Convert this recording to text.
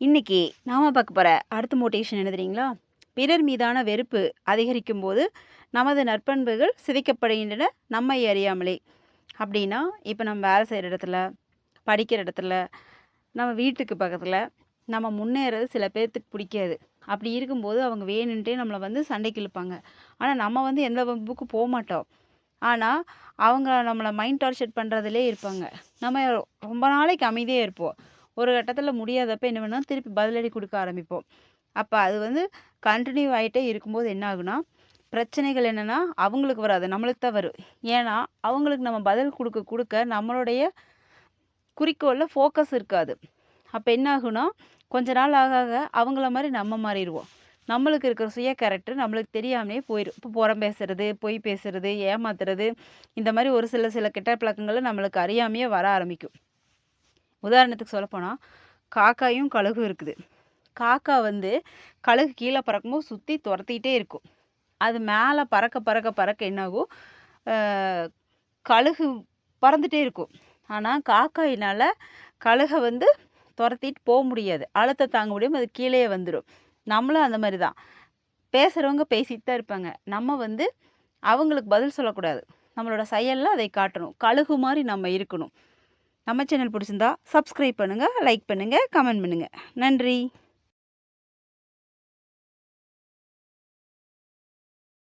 இன்னைக்கு நாம பார்க்க போகிற அடுத்த மோட்டிவேஷன் என்ன தெரியுங்களா? பிறர் மீதான வெறுப்பு அதிகரிக்கும் போது நமது நற்பண்புகள் சிதைக்கப்படுகின்றன நம்மை அறியாமலே. அப்படின்னா இப்போ நம்ம வேலை செய்கிற இடத்துல படிக்கிற இடத்துல நம்ம வீட்டுக்கு பக்கத்தில் நம்ம முன்னேறது சில பேர்த்துக்கு பிடிக்காது. அப்படி இருக்கும்போது அவங்க வேணுன்ட்டே நம்மளை வந்து சண்டைக்கு இழுப்பாங்க. ஆனால் நம்ம வந்து எந்த வம்புக்கு போக மாட்டோம் ஆனால் அவங்க நம்மளை மைண்ட் டார்ச்சர் பண்ணுறதுலே இருப்பாங்க. நம்ம ரொம்ப நாளைக்கு அமைதியாக இருப்போம். ஒரு கட்டத்தில் முடியாதப்ப என்ன பண்ணால் திருப்பி பதிலடி கொடுக்க ஆரம்பிப்போம். அப்போ அது வந்து கண்டினியூ ஆகிட்டே இருக்கும்போது என்ன ஆகுனா பிரச்சனைகள் என்னென்னா அவங்களுக்கு வராது நம்மளுக்கு தான் வரும். ஏன்னா அவங்களுக்கு நம்ம பதில் கொடுக்க கொடுக்க நம்மளுடைய குறிக்கோளில் ஃபோக்கஸ் இருக்காது. அப்போ என்ன ஆகுனா கொஞ்ச நாள் ஆக ஆக அவங்கள மாதிரி நம்ம மாறிடுவோம். நம்மளுக்கு இருக்கிற சுய கேரக்டர் நம்மளுக்கு தெரியாமலே போயிடும் இப்போ புறம் பேசுறது பொய் பேசுறது ஏமாத்துறது இந்த மாதிரி ஒரு சில சில கெட்ட பழக்கங்களை நம்மளுக்கு அறியாமையே வர ஆரம்பிக்கும். உதாரணத்துக்கு சொல்லப்போனால் காக்காயும் கழுகும் இருக்குது. காக்கா வந்து கழுகு கீழே பறக்கும்போது சுற்றி துரத்திக்கிட்டே இருக்கும். அது மேலே பறக்க பறக்க பறக்க என்னாகும்? கழுகு பறந்துகிட்டே இருக்கும். ஆனால் காக்காயினால் கழுகை வந்து துரத்திட்டு போக முடியாது. அழுத்த தாங்க முடியும் அது கீழே வந்துடும் நம்மளும் அந்த மாதிரி தான். பேசுகிறவங்க பேசிட்டு தான் இருப்பாங்க. நம்ம வந்து அவங்களுக்கு பதில் சொல்லக்கூடாது. நம்மளோட செயலில் அதை காட்டணும். கழுகு மாதிரி நம்ம இருக்கணும். நம்ம சேனல் பிடிச்சிருந்தா சப்ஸ்கிரைப் பண்ணுங்கள் லைக் பண்ணுங்கள் கமெண்ட் பண்ணுங்கள் நன்றி.